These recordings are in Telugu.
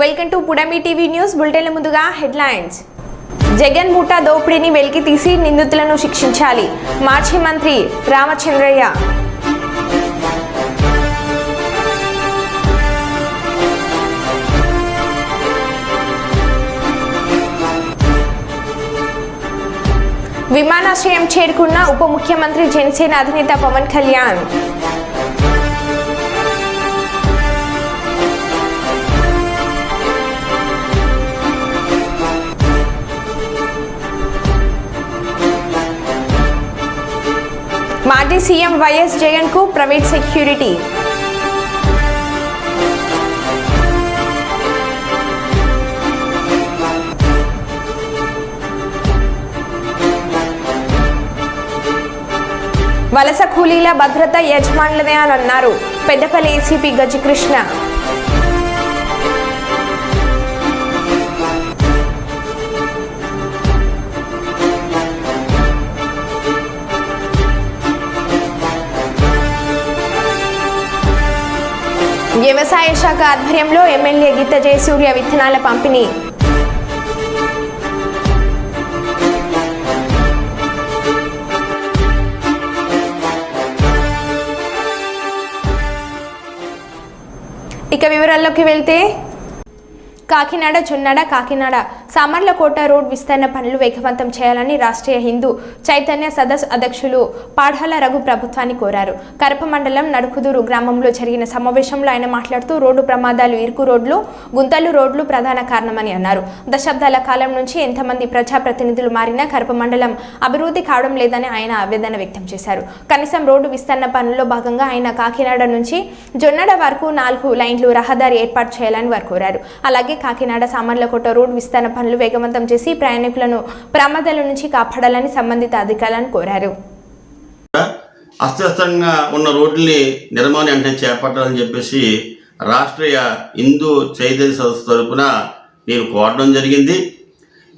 Welcome to Pudami TV news బులెటిన్ల ముందుగా హెడ్లైన్స్. జగన్ ముఠా దోపిడీని వెలికి తీసి నిందితులను శిక్షించాలి. మాజీ మంత్రి రామచంద్రయ్య. విమానాశ్రయం చేరుకున్న ఉప ముఖ్యమంత్రి జనసేన అధినేత పవన్ కళ్యాణ్. మాజీ సీఎం వైఎస్ జగన్కు ప్రైవేట్ సెక్యూరిటీ. వలస కూలీల భద్రత యజమానులదే అని అన్నారు. పెద్దపల్లి ఏసీపీ గజకృష్ణ. వ్యవసాయ శాఖ ఆధ్వర్యంలో ఎమ్మెల్యే గీత జయసూర్య విత్తనాల పంపిణీ. ఇక వివరాల్లోకి వెళ్తే కాకినాడ చున్నాడ కాకినాడ సామర్లకోట రోడ్ విస్తరణ పనులు వేగవంతం చేయాలని రాష్ట్రీయ హిందూ చైతన్య సదస్ అధ్యక్షులు పాఠాల రఘు ప్రభుత్వాన్ని కోరారు. కరప మండలం నడుకుదూరు గ్రామంలో జరిగిన సమావేశంలో ఆయన మాట్లాడుతూ రోడ్డు ప్రమాదాలు ఇరుకు రోడ్లు గుంతలు రోడ్లు ప్రధాన కారణమని అన్నారు. దశాబ్దాల కాలం నుంచి ఎంతమంది ప్రజాప్రతినిధులు మారినా కరప మండలం అభివృద్ధి కావడం లేదని ఆయన ఆవేదన వ్యక్తం చేశారు. కనీసం రోడ్డు విస్తరణ పనుల్లో భాగంగా ఆయన కాకినాడ నుంచి జొన్నడ వరకు నాలుగు లైన్లు రహదారి ఏర్పాటు చేయాలని వారు కోరారు. అలాగే కాకినాడ సామర్లకోట రోడ్డు విస్తరణ పనులు వేగవంతం చేసి ప్రయాణికులను ప్రమాదాల నుంచి కాపాడాలని సంబంధిత అధికారులను కోరారు. అస్తవ్యస్తంగా ఉన్న రోడ్లని నిర్మాణం అంటే చేపట్టాలని చెప్పేసి రాష్ట్రీయ హిందూ చైతన్య సదస్సు తరపున నేను కోరడం జరిగింది.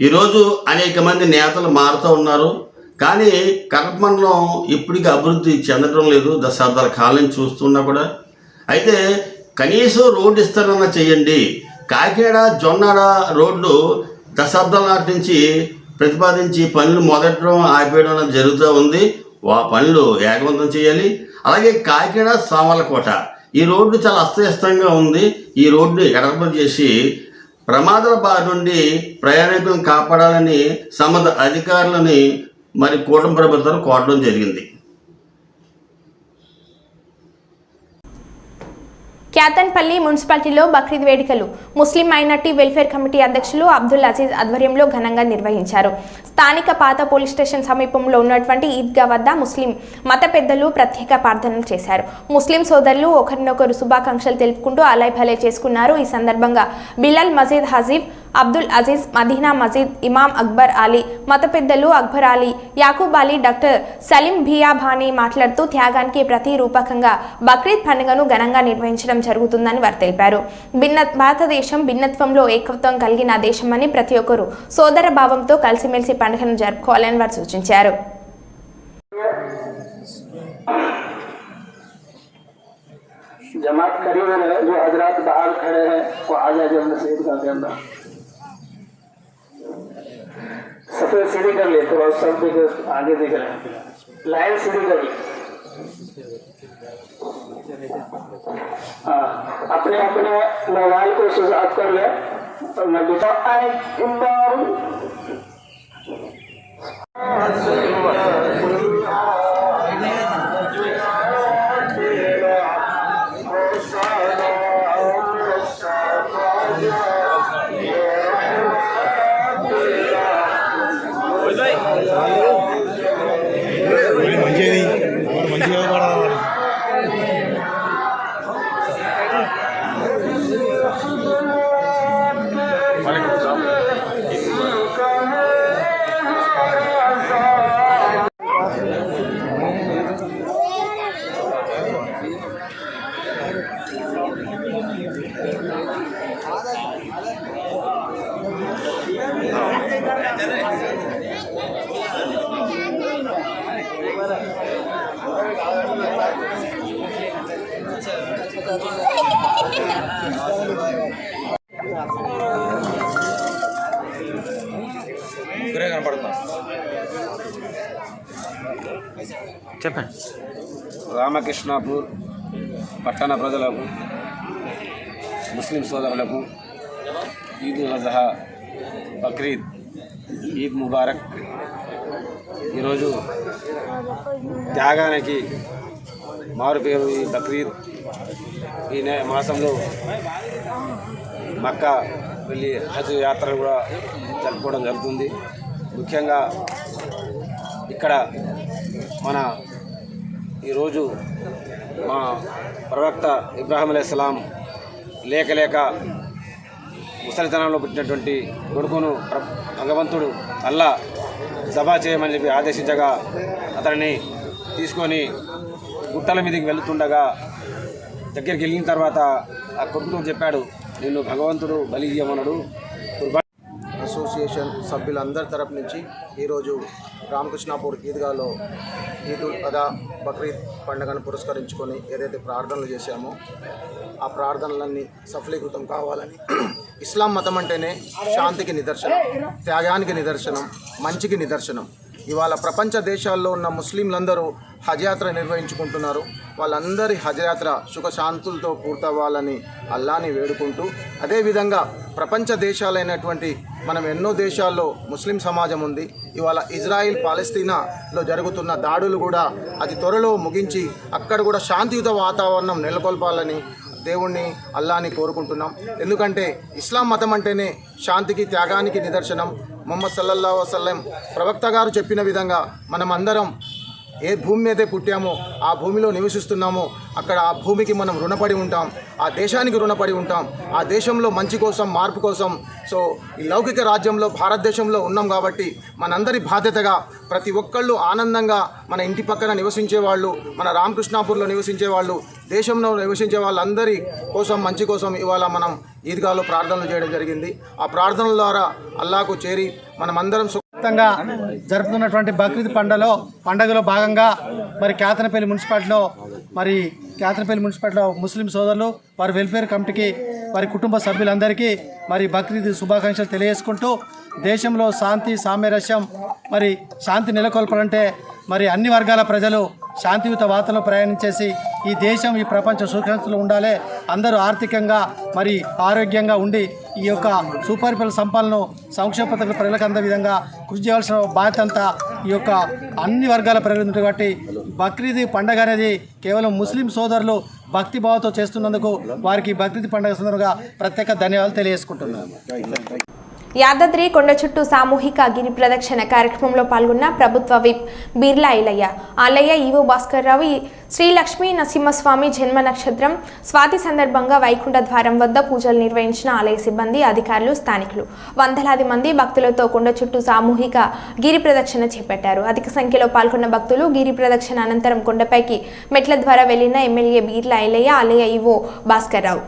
ఈరోజు అనేక మంది నేతలు మారుతూ ఉన్నారు. కానీ కర్మంలో ఇప్పటికీ అభివృద్ధి చెందడం లేదు. దశాబ్దాల కాలం చూస్తున్నా కూడా. అయితే కనీసం రోడ్డు విస్తరణ చేయండి. కాకినాడ జొన్నాడ రోడ్లు దశాబ్దాల నాటి నుంచి ప్రతిపాదించి పనులు మొదట్లో ఆగిపోయడం అనేది జరుగుతూ ఉంది. ఆ పనులు వేగవంతం చేయాలి. అలాగే కాకినాడ సామర్లకోట ఈ రోడ్డు చాలా అస్తవ్యస్తంగా ఉంది. ఈ రోడ్డు ఎడపలు చేసి ప్రమాదాల బారి నుండి ప్రయాణికులను కాపాడాలని సమద అధికారులని మరి కూటమి ప్రభుత్వం కోరడం జరిగింది. క్యాతన్పల్లి మున్సిపాలిటీలో బక్రీద్ వేడుకలు. ముస్లిం మైనార్టీ వెల్ఫేర్ కమిటీ అధ్యక్షులు అబ్దుల్ అజీజ్ ఆధ్వర్యంలో ఘనంగా నిర్వహించారు. స్థానిక పాత పోలీస్ స్టేషన్ సమీపంలో ఉన్నటువంటి ఈద్గా వద్ద ముస్లిం మత పెద్దలు ప్రత్యేక ప్రార్థనలు చేశారు. ముస్లిం సోదరులు ఒకరినొకరు శుభాకాంక్షలు తెలుపుకుంటూ అలై భలై చేసుకున్నారు. ఈ సందర్భంగా బిలాల్ మజీద్ హజీబ్ అబ్దుల్ అజీజ్ మదీనా మజీద్ ఇమాం అక్బర్ అలీ మత పెద్దలు అక్బర్ అలీ యాకూబ్ అలీ డాక్టర్ సలీం భియాభాని మాట్లాడుతూ త్యాగానికి ప్రతి రూపకంగా బక్రీద్ పండుగను ఘనంగా నిర్వహించడం జరుగుతుందని వారు తెలిపారు భిన్న భారతదేశం భిన్నత్వంలో ఏకత్వం కలిగిన దేశమని ప్రతి ఒక్కరూ సోదర భావంతో కలిసిమెలిసి పండుగను జరుపుకోవాలని వారు సూచించారు जमात करीब है जो हजरात बाहर खड़े हैं वो आ जाए जो नसीब का अंदर सफेद सीधी कर ले थोड़ा सब दिख आगे दिख रहे हैं लाइन सीधी कर ले हाँ अपने अपने मोबाइल को सुझाव कर ले मैं बेटा आए కనపడుతున్నా. చెప్పండి. రామకృష్ణాపూర్ పట్టణ ప్రజలకు ముస్లిం సోదరులకు ఈద్ ఉల్ అజహా బక్రీద్ ఈద్ ముబారక్. ఈరోజు త్యాగానికి మారుపేరు ఈ బక్రీద్. ఈ నే మాసంలో మక్కా వెళ్ళి హజ్ యాత్ర కూడా జరుపుకోవడం జరుగుతుంది. ముఖ్యంగా ఇక్కడ మన ఈరోజు మా ప్రవక్త ఇబ్రాహిం సలాం లేక లేక ముసలితనంలో పుట్టినటువంటి కొడుకును భగవంతుడు అల్లా జబా చేయమని చెప్పి ఆదేశించగా అతనిని తీసుకొని గుట్టల మీదకి వెళుతుండగా దగ్గరికి వెళ్ళిన తర్వాత ఆ కొడుకుతో చెప్పాడు నిన్ను భగవంతుడు బలి ఇయ్యమన్నాడు. అసోసియేషన్ సభ్యులందరి తరపు నుంచి ఈరోజు రామకృష్ణాపూర్ ఈద్గాలో ఈదుల్ అదా బక్రీద్ పండుగను పురస్కరించుకొని ఏదైతే ప్రార్థనలు చేశామో ఆ ప్రార్థనలన్నీ సఫలీకృతం కావాలని ఇస్లాం మతం అంటేనే శాంతికి నిదర్శనం త్యాగానికి నిదర్శనం మంచికి నిదర్శనం. ఇవాళ ప్రపంచ దేశాల్లో ఉన్న ముస్లింలందరూ హజ్ యాత్ర నిర్వహించుకుంటున్నారు. వాళ్ళందరి హజ్ యాత్ర సుఖశాంతులతో పూర్తవ్వాలని అల్లాని వేడుకుంటూ అదేవిధంగా ప్రపంచ దేశాలైనటువంటి మనం ఎన్నో దేశాల్లో ముస్లిం సమాజం ఉంది. ఇవాళ ఇజ్రాయిల్ పాలస్తీనాలో జరుగుతున్న దాడులు కూడా అతి త్వరలో ముగించి అక్కడ కూడా శాంతియుత వాతావరణం నెలకొల్పాలని దేవుణ్ణి అల్లాని కోరుకుంటున్నాం. ఎందుకంటే ఇస్లాం మతం అంటేనే శాంతికి త్యాగానికి నిదర్శనం. మొహమ్మద్ సల్లల్లా వసల్లం ప్రవక్త గారు చెప్పిన విధంగా మనం అందరం ఏ భూమి మీదే పుట్టామో ఆ భూమిలో నివసిస్తున్నామో అక్కడ ఆ భూమికి మనం రుణపడి ఉంటాం ఆ దేశానికి రుణపడి ఉంటాం ఆ దేశంలో మంచి కోసం మార్పు కోసం. సో ఈ లౌకిక రాజ్యంలో భారతదేశంలో ఉన్నాం కాబట్టి మనందరి బాధ్యతగా ప్రతి ఒక్కళ్ళు ఆనందంగా మన ఇంటి పక్కన నివసించే వాళ్ళు మన రామకృష్ణాపూర్లో నివసించే వాళ్ళు దేశంలో నివసించే వాళ్ళందరి కోసం మంచి కోసం ఇవాళ మనం ఈద్గాలో ప్రార్థనలు చేయడం జరిగింది. ఆ ప్రార్థనల ద్వారా అల్లాకు చేరి మనమందరం సుఖంగా జరుపుతున్నటువంటి బక్రీద్ పండలో పండుగలో భాగంగా మరి కేతనపల్లి మున్సిపాలిటీలో మరి కేతనపల్లి మున్సిపాలిటీలో ముస్లిం సోదరులు వారి వెల్ఫేర్ కమిటీకి వారి కుటుంబ సభ్యులందరికీ మరి బక్రీద్ శుభాకాంక్షలు తెలియజేసుకుంటూ దేశంలో శాంతి సామ్యరస్యం మరి శాంతి నెలకొల్పాలంటే మరి అన్ని వర్గాల ప్రజలు శాంతియుత వాతావరణంలో ప్రయాణించేసి ఈ దేశం ఈ ప్రపంచ సుఖంతులు ఉండాలి. అందరూ ఆర్థికంగా మరి ఆరోగ్యంగా ఉండి ఈ యొక్క సుపరిపాలన సంపాదనను సంక్షేమ పథకాలు ప్రజలకు అందే విధంగా కృషి చేయాల్సిన బాధ్యత అంతా ఈ యొక్క అన్ని వర్గాల ప్రజలు కాబట్టి బక్రీద్ పండగ అనేది కేవలం ముస్లిం సోదరులు భక్తి భావంతో చేస్తున్నందుకు వారికి బక్రీద్ పండుగ సందర్భంగా ప్రత్యేక ధన్యవాదాలు తెలియజేసుకుంటున్నాను. యాదాద్రి కొండ చుట్టూ సామూహిక గిరి ప్రదక్షిణ కార్యక్రమంలో పాల్గొన్న ప్రభుత్వ విప్ బిర్లా ఐలయ్య ఆలయ్య ఈవో భాస్కర్ రావు ఈ శ్రీ లక్ష్మీ నరసింహస్వామి జన్మ నక్షత్రం స్వాతి సందర్భంగా వైకుంఠ ద్వారం వద్ద పూజలు నిర్వహించిన ఆలయ సిబ్బంది అధికారులు స్థానికులు. వందలాది మంది భక్తులతో కొండ చుట్టూ సామూహిక గిరి ప్రదక్షిణ చేపట్టారు. అధిక సంఖ్యలో పాల్గొన్న భక్తులు గిరి ప్రదక్షిణ అనంతరం కొండపైకి మెట్ల ద్వారా వెళ్ళిన ఎమ్మెల్యే బీర్లా ఐలయ్య ఆలయ ఈవో భాస్కర్ రావు.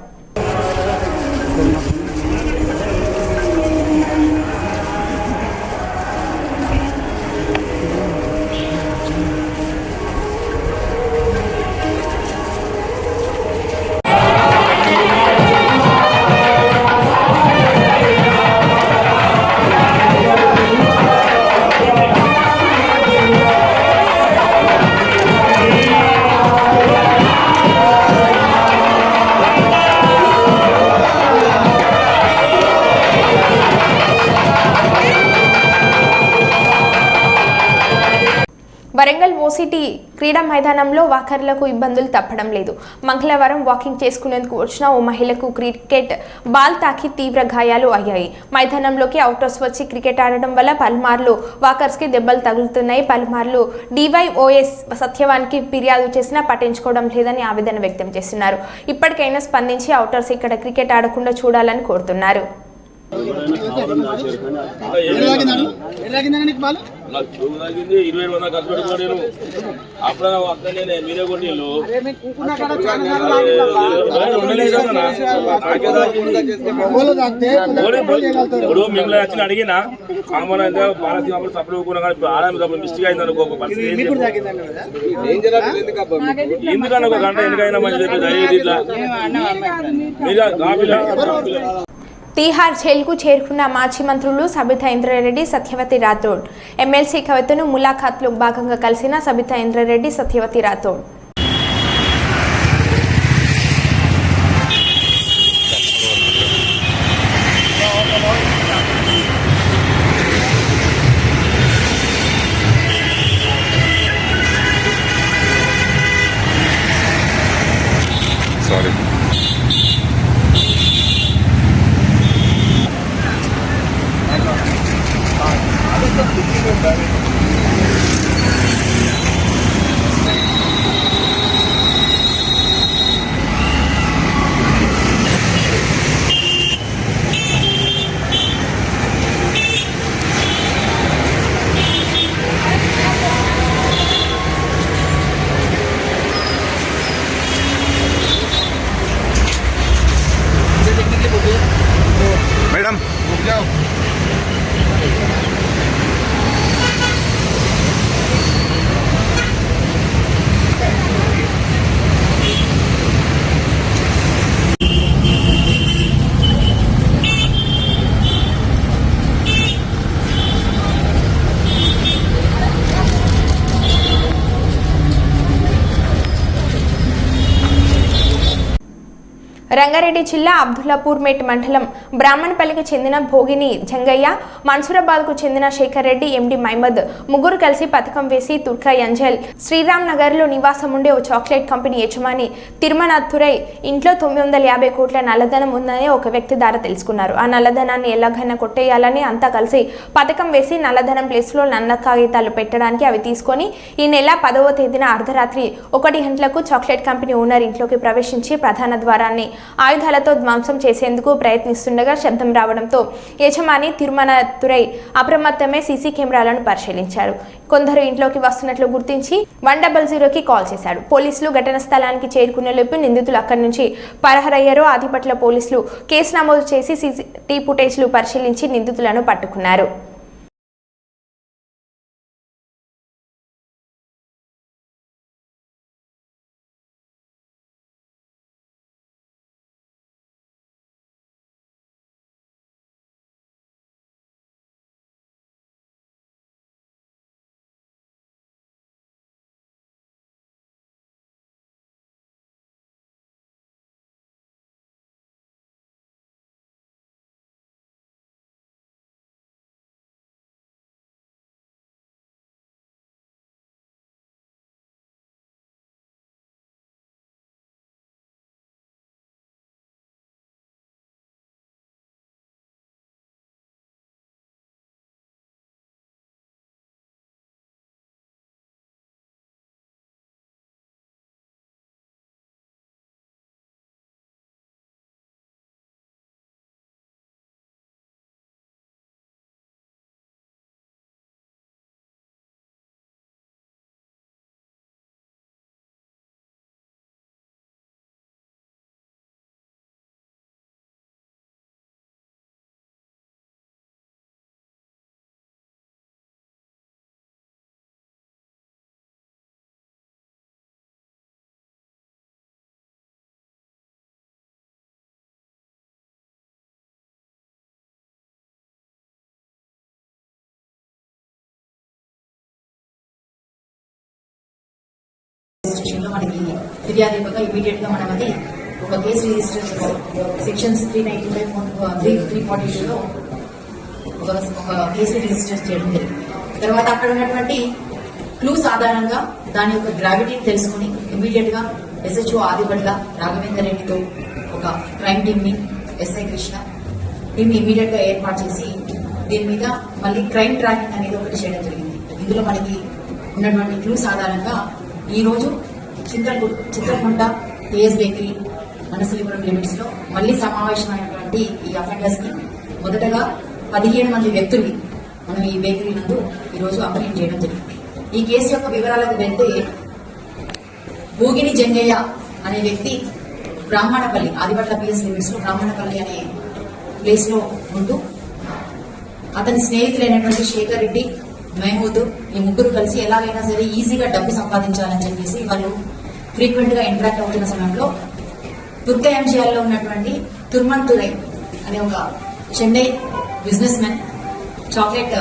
వరంగల్ క్రీడా మైదానంలో వాకర్లకు ఇబ్బందులు తప్పడం లేదు. మంగళవారం వాకింగ్ చేసుకునేందుకు వచ్చిన ఓ మహిళకు క్రికెట్ బాల్ తాకి తీవ్ర గాయాలు అయ్యాయి. మైదానంలోకి అవుటర్స్ వచ్చి క్రికెట్ ఆడడం వల్ల పలుమార్లు వాకర్స్కి దెబ్బలు తగులుతున్నాయి. పలుమార్లు డివైఓఎస్ సత్యవానికి ఫిర్యాదు చేసినా పట్టించుకోవడం లేదని ఆవేదన వ్యక్తం చేస్తున్నారు. ఇప్పటికైనా స్పందించి అవుటర్స్ ఇక్కడ క్రికెట్ ఆడకుండా చూడాలని కోరుతున్నారు. నాకు చెవు తాగింది ఇరవై వందల ఖర్చు పెట్టుకోండి నేను అప్పుడు అక్కడనే నేను మీరే కొట్టిల్లు. ఇప్పుడు మిమ్మల్ని వచ్చి అడిగినా కామన్ అయితే పాలసీ అప్పుడు సప్లై ఊరుకున్నా కానీ ఇప్పుడు ఆడామి తప్పుడు మిస్టేక్ అయింది అనుకో ఒక పరిస్థితి ఎందుకన్నా ఒక గంట ఎందుకైనా మంచి చెప్పి ఇట్లా. మీరు కాపీలా తీహార్ జైలుకు చేరుకున్న మాజీ మంత్రులు సబితా ఇంద్రారెడ్డి సత్యవతి రాథోడ్. ఎమ్మెల్సీ కవితను ములాఖాత్లో భాగంగా కలిసిన సబితా ఇంద్రారెడ్డి సత్యవతి రాథోడ్. మేడం రంగారెడ్డి జిల్లా అబ్దుల్లాపూర్ మేట్ మండలం బ్రాహ్మణపల్లికి చెందిన భోగిని జంగయ్య మన్సూరాబాద్కు చెందిన శేఖర్ రెడ్డి ఎండి మహమ్మద్ ముగ్గురు కలిసి పథకం వేసి తుర్కా యంజల్ శ్రీరామ్ నగర్లో నివాసం ఉండే ఓ చాక్లెట్ కంపెనీ యజమాని తిరుమనాథురై ఇంట్లో తొమ్మిది వందల యాభై కోట్ల నల్లధనం ఉందని ఒక వ్యక్తి ద్వారా తెలుసుకున్నారు. ఆ నల్లధనాన్ని ఎలాగైనా కొట్టేయాలని అంతా కలిసి పథకం వేసి నల్లధనం ప్లేస్లో నల్ల కాగితాలు పెట్టడానికి అవి తీసుకొని ఈ నెల పదవ తేదీన అర్ధరాత్రి ఒకటి గంటలకు చాక్లెట్ కంపెనీ ఓనర్ ఇంట్లోకి ప్రవేశించి ప్రధాన ద్వారాన్ని ఆయుధాలతో ధ్వంసం చేసేందుకు ప్రయత్నిస్తుండగా శబ్దం రావడంతో యజమాని తిరుమలతురై అప్రమత్తమే సీసీ కెమెరాలను పరిశీలించారు. కొందరు ఇంట్లోకి వస్తున్నట్లు గుర్తించి వన్ డబల్ జీరోకి కాల్ చేశాడు పోలీసులు ఘటన స్థలానికి చేరుకునే లోపు నిందితులు అక్కడి నుంచి పరహరయ్యారు. ఆదిపట్ల పోలీసులు కేసు నమోదు చేసి సీసీ ఫుటేజ్లు పరిశీలించి నిందితులను పట్టుకున్నారు. స్టేషన్లో మనకి ఫిర్యాదు ఇవ్వగా ఇమీడియట్గా మనం అది ఒక case register sections three ninety five three three forty టూలో ఒక ఒక కేసు రిజిస్టర్ చేయడం జరిగింది. తర్వాత అక్కడ ఉన్నటువంటి క్లూస్ ఆధారంగా దాని యొక్క గ్రావిటీని తెలుసుకుని ఇమీడియట్గా ఎస్హెచ్ఓ ఆదిపట్ల రాఘవేందర్ రెడ్డితో ఒక క్రైమ్ టీమ్ని ఎస్ఐ కృష్ణ టీమ్ ఇమీడియట్గా ఏర్పాటు చేసి దీని మీద మళ్ళీ క్రైమ్ ట్రాకింగ్ అనేది ఒకటి చేయడం జరిగింది. ఇందులో మనకి ఉన్నటువంటి క్లూస్ ఆధారంగా ఈరోజు రోజు చిత్రకు చిత్రకుంట ఏఎస్ బేకరీ మనసలిపురం లిమిట్స్లో మళ్ళీ సమావేశమైనటువంటి ఈ అఫెండర్స్ని మొదటగా పదిహేను మంది వ్యక్తుల్ని మనం ఈ బేకరీ నందు ఈరోజు అపహరణ చేయడం జరిగింది. ఈ కేసు యొక్క వివరాలకు వెళ్తే భూగిని జంగయ్య అనే వ్యక్తి బ్రాహ్మణపల్లి ఆదిపట్ల పిఎస్ లిమిట్స్లో బ్రాహ్మణపల్లి అనే ప్లేస్లో ఉంటూ అతని స్నేహితులైనటువంటి శేఖర్ రెడ్డి మహమూద్ ఈ ముగ్గురు కలిసి ఎలాగైనా సరే ఈజీగా డబ్బు సంపాదించాలని చెప్పేసి వాళ్ళు ఫ్రీక్వెంట్గా ఇంటరాక్ట్ అవుతున్న సమయంలో తుర్క ఎంజిఆర్లో ఉన్నటువంటి తుర్మన్ తురై అనే ఒక చెన్నై బిజినెస్ మ్యాన్ చాక్లెట్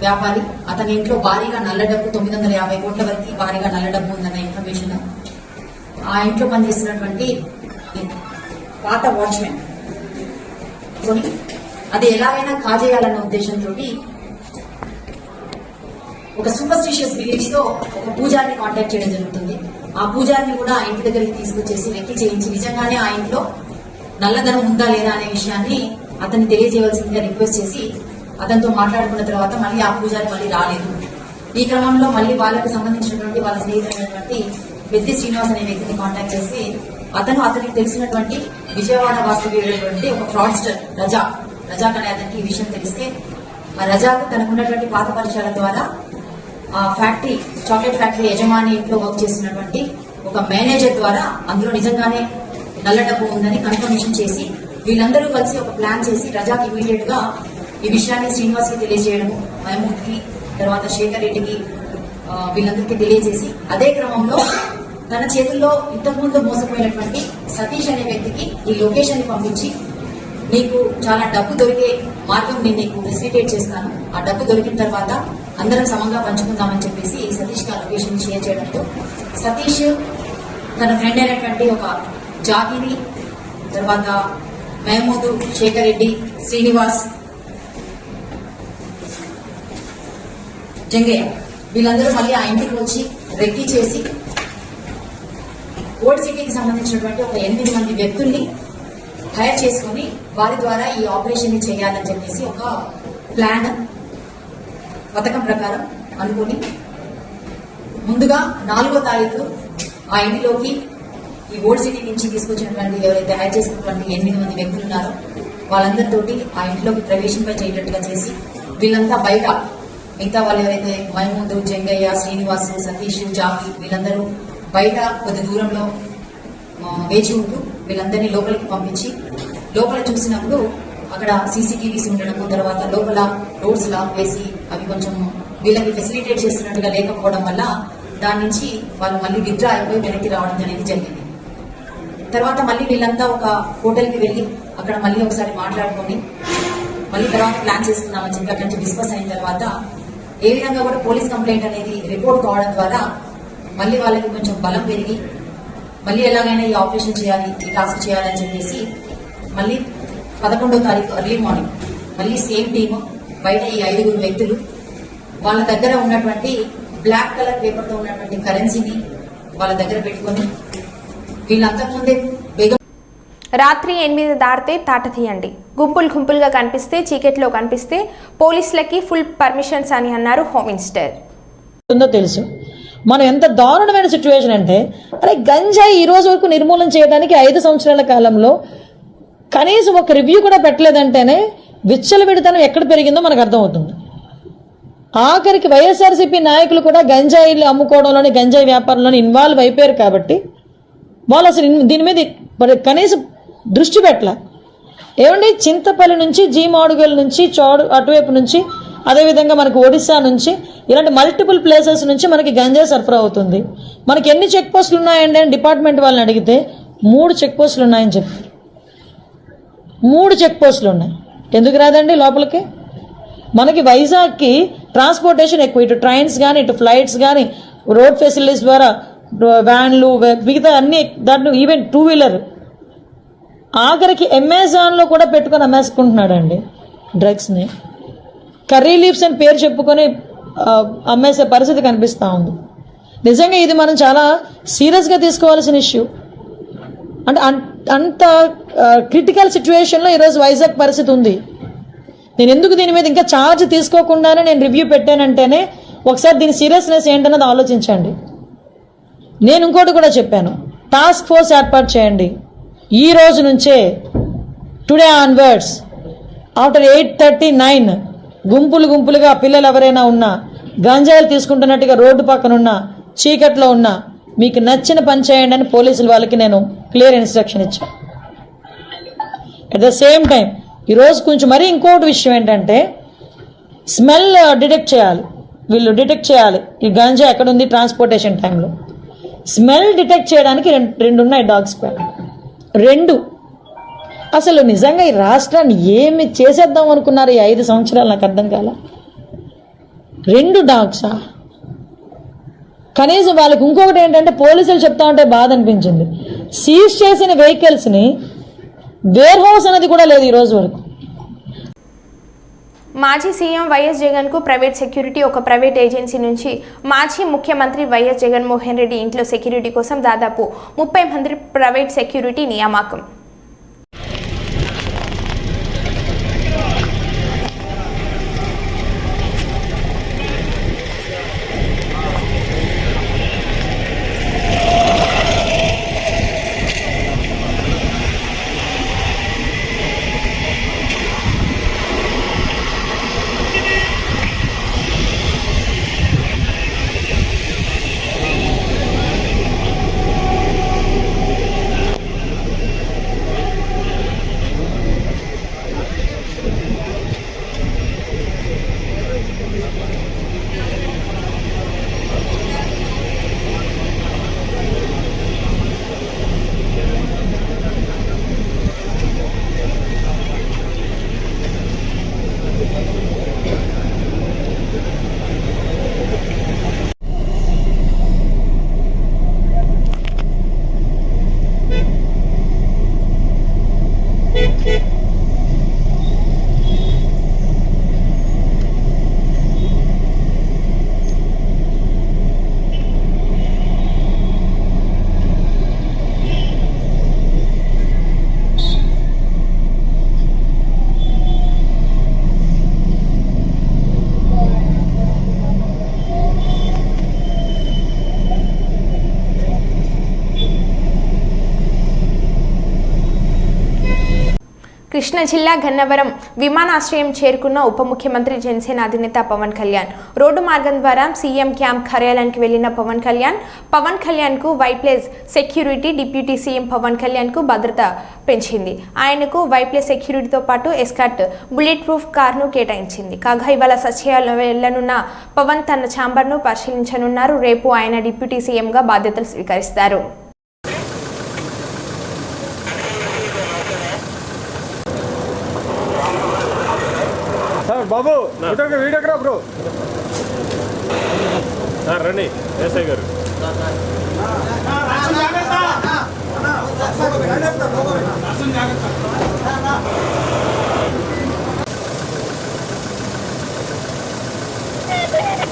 వ్యాపారి అతని ఇంట్లో భారీగా నల్ల డబ్బు తొమ్మిది వందల యాభై కోట్ల వరకు భారీగా నల్ల డబ్బు ఉందన్న ఇన్ఫర్మేషన్ ఆ ఇంట్లో పనిచేస్తున్నటువంటి పాత వాచ్మెన్ కొని అది ఎలాగైనా కాజేయాలన్న ఉద్దేశంతో ఒక సూపర్స్టిషియస్ బిలీఫ్స్తో ఒక పూజారిని కాంటాక్ట్ చేయడం జరుగుతుంది. ఆ పూజారిని కూడా ఇంటి దగ్గరికి తీసుకొచ్చేసి లెక్కి చేయించి నిజంగానే ఆ ఇంట్లో నల్లధనం ఉందా లేదా అనే విషయాన్ని అతన్ని తెలియజేయవలసిందిగా రిక్వెస్ట్ చేసి అతనితో మాట్లాడుకున్న తర్వాత మళ్ళీ ఆ పూజారి మళ్ళీ రాలేదు. ఈ క్రమంలో మళ్ళీ వాళ్ళకు సంబంధించినటువంటి వాళ్ళ స్నేహితులైనటువంటి పెద్ది శ్రీనివాస్ అనే వ్యక్తిని కాంటాక్ట్ చేసి అతను అతనికి తెలిసినటువంటి విజయవాడ వాస్తవ్యుడైనటువంటి ఒక ఫ్రాడ్స్టర్ రజా రజాక్ అనే అతనికి ఈ విషయం తెలిస్తే ఆ రజాకు తనకున్నటువంటి పాత పరిచయాల ద్వారా ఆ ఫ్యాక్టరీ చాక్లెట్ ఫ్యాక్టరీ యజమాని ఇంట్లో వర్క్ చేసినటువంటి ఒక మేనేజర్ ద్వారా అందులో నిజంగానే నల్ల డబ్బు ఉందని కన్ఫర్మేషన్ చేసి వీళ్ళందరూ కలిసి ఒక ప్లాన్ చేసి రజాకి ఇమీడియట్గా ఈ విషయాన్ని శ్రీనివాస్కి తెలియజేయడము మహమూద్కి తర్వాత శేఖర్ రెడ్డికి వీళ్ళందరికీ తెలియజేసి అదే క్రమంలో తన చేతుల్లో ఇంతకుముందు మోసపోయినటువంటి సతీష్ అనే వ్యక్తికి ఈ లొకేషన్ని పంపించి నీకు చాలా డబ్బు దొరికే మార్గం నేను నీకు ఫెసిలిటేట్ చేస్తాను. ఆ డబ్బు దొరికిన తర్వాత అందరం సమంగా పంచుకుందామని చెప్పేసి సతీష్కి లొకేషన్ షేర్ చేయడంతో సతీష్ తన ఫ్రెండ్ అయినటువంటి ఒక జాగిని తర్వాత మహమూదు శేఖర్ రెడ్డి శ్రీనివాస్ జంగయ్య. వీళ్ళందరూ మళ్ళీ ఆ ఇంటికి వచ్చి రెక్కి చేసి ఓల్డ్ సిటీకి సంబంధించినటువంటి ఒక ఎనిమిది మంది వ్యక్తుల్ని హైర్ చేసుకుని వారి ద్వారా ఈ ఆపరేషన్ని చేయాలని చెప్పేసి ఒక ప్లాన్ పథకం ప్రకారం అనుకుని ముందుగా నాలుగో తారీఖు ఆ ఇంటిలోకి ఈ ఓల్డ్ సిటీ నుంచి తీసుకొచ్చినటువంటి ఎవరైతే హైర్ చేసినటువంటి ఎనిమిది మంది వ్యక్తులు ఉన్నారో వాళ్ళందరితోటి ఆ ఇంట్లోకి ప్రవేశింపై చేయటట్టుగా చేసి వీళ్ళంతా బయట మిగతా వాళ్ళు ఎవరైతే మైమూదు జంగయ్య శ్రీనివాస్ సతీష్ జాకి వీళ్ళందరూ బయట కొద్ది దూరంలో వేచి ఉంటూ వీళ్ళందరినీ లోపలికి పంపించి లోపల చూసినప్పుడు అక్కడ సీసీటీవీస్ ఉండడము తర్వాత లోపల రోడ్స్ లాక్ వేసి అవి కొంచెం వీళ్ళకి ఫెసిలిటేట్ చేస్తున్నట్టుగా లేకపోవడం వల్ల దాని నుంచి వాళ్ళు మళ్ళీ విత్డ్రా అయిపోయి వెనక్కి రావడం అనేది జరిగింది. తర్వాత మళ్ళీ వీళ్ళంతా ఒక హోటల్కి వెళ్ళి అక్కడ మళ్ళీ ఒకసారి మాట్లాడుకొని మళ్ళీ తర్వాత ప్లాన్ చేసుకున్నామని చెప్పి అక్కడి నుంచి డిస్కస్ అయిన తర్వాత ఏ విధంగా కూడా పోలీస్ కంప్లైంట్ అనేది రిపోర్ట్ కావడం ద్వారా మళ్ళీ వాళ్ళకి కొంచెం బలం పెరిగి మళ్ళీ ఎలాగైనా ఈ ఆపరేషన్ చేయాలి ఈ టాస్క్ చేయాలని చెప్పేసి మళ్ళీ పదకొండో తారీఖు ఎర్లీ మార్నింగ్ మళ్ళీ సేమ్ టీమ్ బయట ఈ ఐదుగురు వ్యక్తులు వాళ్ళ దగ్గర ఉన్నటువంటి బ్లాక్ కలర్ పేపర్తో ఉన్నటువంటి కరెన్సీని వాళ్ళ దగ్గర పెట్టుకొని వీళ్ళంతకుముందే బేగం రాత్రి ఎనిమిది దాటితే తాట తీయండి. గుంపులు గుంపులుగా కనిపిస్తే చీకట్లో కనిపిస్తే పోలీసులకి ఫుల్ పర్మిషన్స్ అని అన్నారు హోమ్ మినిస్టర్ ఉందో తెలుసు. మనం ఎంత దారుణమైన సిచ్యువేషన్ అంటే అరే గంజాయి ఈ రోజు వరకు నిర్మూలన చేయడానికి ఐదు సంవత్సరాల కాలంలో కనీసం ఒక రివ్యూ కూడా పెట్టలేదంటేనే విచ్చలవిడితనం ఎక్కడ పెరిగిందో మనకు అర్థమవుతుంది. ఆఖరికి వైఎస్ఆర్సీపీ నాయకులు కూడా గంజాయిలు అమ్ముకోవడంలోని గంజాయి వ్యాపారంలోని ఇన్వాల్వ్ అయిపోయారు కాబట్టి వాళ్ళు అసలు దీని మీద కనీసం దృష్టి పెట్టలే. ఏమండి? చింతపల్లి నుంచి జీమాడుగల్ నుంచి చోడు అటువైపు నుంచి అదేవిధంగా మనకు ఒడిశా నుంచి ఇలాంటి మల్టిపుల్ ప్లేసెస్ నుంచి మనకి గంజాయి సరఫరా అవుతుంది. మనకి ఎన్ని చెక్ పోస్టులు ఉన్నాయండి అని డిపార్ట్మెంట్ వాళ్ళని అడిగితే మూడు చెక్ పోస్టులు ఉన్నాయని చెప్పారు మూడు చెక్ పోస్టులు ఉన్నాయి. ఎందుకు రాదండి లోపలికి? మనకి వైజాగ్కి ట్రాన్స్పోర్టేషన్ ఎక్కువ. ఇటు ట్రైన్స్ కానీ ఇటు ఫ్లైట్స్ కానీ రోడ్ ఫెసిలిటీస్ ద్వారా వ్యాన్లు మిగతా అన్ని దాంట్లో ఈవెన్ టూ వీలర్ ఆఖరికి అమెజాన్లో కూడా పెట్టుకొని అమ్మేసుకుంటున్నాడండి డ్రగ్స్ని. కర్రీ లీవ్స్ అని పేరు చెప్పుకొని అమ్మేసే పరిస్థితి కనిపిస్తూ ఉంది. నిజంగా ఇది మనం చాలా సీరియస్గా తీసుకోవాల్సిన ఇష్యూ. అంటే అంత క్రిటికల్ సిచ్యువేషన్లో ఈరోజు వైజాగ్ పరిస్థితి ఉంది. నేను ఎందుకు దీని మీద ఇంకా ఛార్జ్ తీసుకోకుండానే నేను రివ్యూ పెట్టానంటేనే ఒకసారి దీని సీరియస్నెస్ ఏంటన్నది ఆలోచించండి. నేను ఇంకోటి కూడా చెప్పాను. టాస్క్ ఫోర్స్ ఏర్పాటు చేయండి. ఈ రోజు నుంచే today onwards after eight thirty nine గుంపులు గుంపులుగా పిల్లలు ఎవరైనా ఉన్నా గంజాయిలు తీసుకుంటున్నట్టుగా రోడ్డు పక్కన ఉన్నా చీకట్లో ఉన్నా మీకు నచ్చిన పని చేయండి అని పోలీసుల వాళ్ళకి నేను క్లియర్ ఇన్స్ట్రక్షన్ ఇచ్చాను. అట్ ద సేమ్ టైం ఈరోజు కొంచెం మరీ ఇంకోటి విషయం ఏంటంటే స్మెల్ డిటెక్ట్ చేయాలి. వీళ్ళు డిటెక్ట్ చేయాలి. ఈ గంజా ఎక్కడ ఉంది? ట్రాన్స్పోర్టేషన్ టైంలో స్మెల్ డిటెక్ట్ చేయడానికి రెండు రెండు ఉన్నాయి డాగ్ స్క్వాడ్ రెండు. అసలు నిజంగా ఈ రాష్ట్రాన్ని ఏమి చేసేద్దాం అనుకున్నారు ఈ ఐదు సంవత్సరాలు? నాకు అర్థం కాల. రెండు డాగ్సా కనీసం వాళ్ళకి ఇంకొకటి ఏంటంటే పోలీసులు చెప్తా ఉంటే బాధ అనిపించింది. సీజ్ చేసిన వెహికల్స్ని వేర్ హౌస్ అనేది కూడా లేదు ఈ రోజు వరకు. మాజీ సీఎం వైఎస్ జగన్కు ప్రైవేట్ సెక్యూరిటీ ఒక ప్రైవేట్ ఏజెన్సీ నుంచి మాజీ ముఖ్యమంత్రి వైఎస్ జగన్మోహన్ రెడ్డి ఇంట్లో సెక్యూరిటీ కోసం దాదాపు ముప్పై మంది ప్రైవేట్ సెక్యూరిటీ నియామకం. కృష్ణా జిల్లా గన్నవరం విమానాశ్రయం చేరుకున్న ఉప ముఖ్యమంత్రి జనసేన అధినేత పవన్ కళ్యాణ్. రోడ్డు మార్గం ద్వారా సీఎం క్యాంప్ కార్యాలయానికి వెళ్ళిన పవన్ కళ్యాణ్ పవన్ కళ్యాణ్కు Y plus security deputy CM Pawan కళ్యాణ్కు భద్రత పెంచింది. ఆయనకు వైప్లేస్ సెక్యూరిటీతో పాటు ఎస్కాట్ బుల్లెట్ ప్రూఫ్ కార్ను కేటాయించింది. కాగా ఇవాళ సచివాలయం వెళ్ళనున్న పవన్ తన ఛాంబర్ను పరిశీలించనున్నారు. రేపు ఆయన డిప్యూటీ సీఎంగా బాధ్యతలు స్వీకరిస్తారు. బాబు వీడియోగ్రా బ్రో? రండి ఎస్ఐ గారు.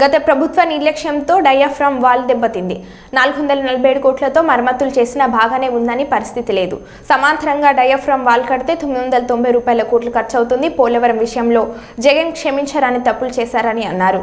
గత ప్రభుత్వ నిర్లక్ష్యంతో డయాఫ్రామ్ వాల్ దెబ్బతింది. నాలుగు వందల నలభై ఏడు కోట్లతో మరమ్మతులు చేసినా బాగానే ఉందని పరిస్థితి లేదు. సమాంతరంగా డయాఫ్రామ్ వాల్ కడితే తొమ్మిది వందల తొంభై రూపాయల కోట్లు ఖర్చు అవుతుంది పోలవరం విషయంలో. జగన్ క్షమించరాని తప్పులు చేశారని అన్నారు.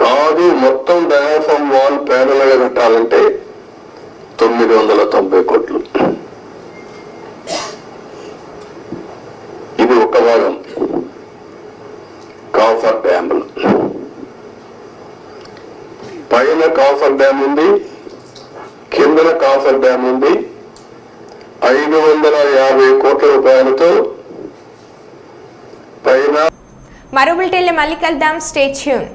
కాదు మొత్తం డయాఫామ్ వాల్ ప్యారల్ కట్టాలంటే తొమ్మిది వందల తొంభై కోట్లు. ఇది ఒక భాగం. కాఫర్ డ్యాములు పైన కాఫర్ డ్యామ్ ఉంది. కిందన కాఫర్ డ్యామ్ ఉంది. ఐదు వందల యాభై కోట్ల రూపాయలతో పైన మరో బులెటిన్లో మళ్ళీ కలుద్దాం. Stay tune